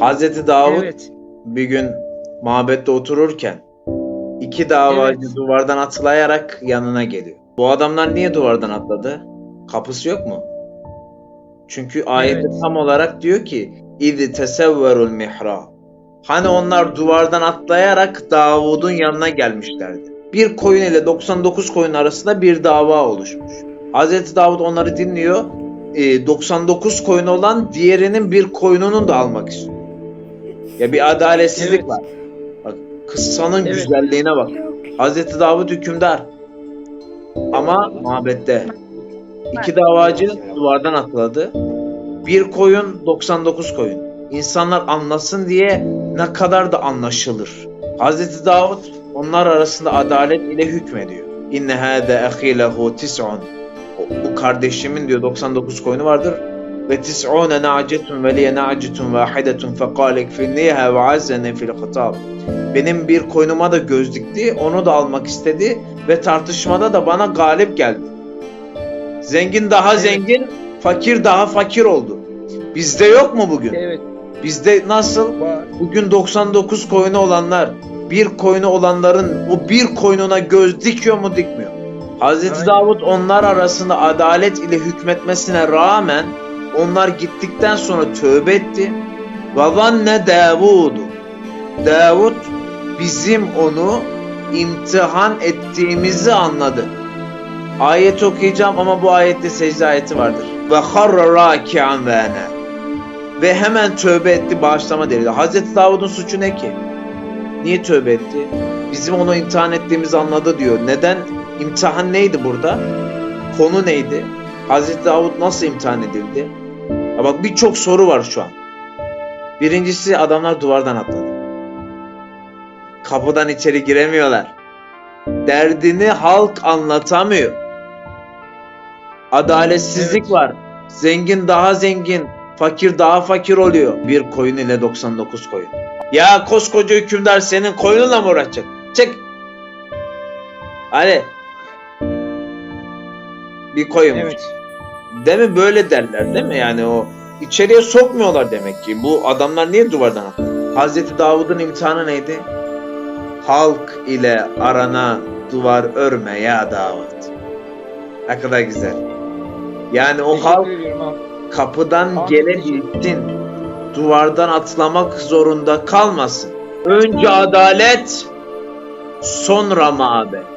Hazreti Davud Evet. bir gün mabette otururken iki davacı Evet. duvardan atlayarak yanına geliyor. Bu adamlar niye duvardan atladı? Kapısı yok mu? Çünkü ayette Evet. tam olarak diyor ki İzi tesevverul mihra. Hani onlar duvardan atlayarak Davud'un yanına gelmişlerdi. Bir koyun ile 99 koyun arasında bir dava oluşmuş. Hazreti Davud onları dinliyor. Ee, 99 koyun olan diğerinin bir koyununu da almak istiyor. Ya bir adaletsizlik Evet. var. Bak kıssanın Evet. güzelliğine bak. Hazreti Davud hükümdar. Ama mabette. İki davacı duvardan atladı. Bir koyun 99 koyun. İnsanlar anlasın diye ne kadar da anlaşılır. Hazreti Davud onlar arasında adalet ile hükmediyor. İnne hâde ahî lehu tis'un. Bu kardeşimin diyor 99 koyunu vardır. Ve tis'une na'cetun ve liye na'cetun vâhidetun fekâle ikfinniha ve azzene fil hitab. Benim bir koynuma da göz dikti, onu da almak istedi ve tartışmada da bana galip geldi. Zengin daha zengin, fakir daha fakir oldu. Bizde yok mu bugün? Evet. Bizde nasıl? Var. Bugün 99 koyunu olanlar, bir koyunu olanların o bir koyununa göz dikiyor mu dikmiyor? Hazreti Aynen. Davud onlar arasında adalet ile hükmetmesine rağmen onlar gittikten sonra tövbe etti. Ve zanne Davudu. Davud bizim onu imtihan ettiğimizi anladı. Ayet okuyacağım ama bu ayette secde ayeti vardır. Ve harra raki'an ve. Ve hemen tövbe etti bağışlama delili. Hazreti Davud'un suçu ne ki? Niye tövbe etti? Bizim onu imtihan ettiğimizi anladı diyor. Neden? İmtihan neydi burada? Konu neydi? Hazreti Davud nasıl imtihan edildi? Ya bak birçok soru var şu an. Birincisi adamlar duvardan atladı. Kapıdan içeri giremiyorlar. Derdini halk anlatamıyor. Adaletsizlik Evet. var. Zengin daha zengin, fakir daha fakir oluyor. Bir koyun ile 99 koyun. Ya koskoca hükümdar senin koyununla mı uğraşacak? Çek. Hadi. Bir koyun. Evet. Değil mi? Böyle derler değil mi? Yani o içeriye sokmuyorlar demek ki. Bu adamlar niye duvardan atladı? Hazreti Davud'un imtihanı neydi? Halk ile arana duvar örme ya Davud. Ne kadar güzel. Yani o Teşekkür halk kapıdan gelebilsin. Duvardan atlamak zorunda kalmasın. Önce adalet, sonra mabet.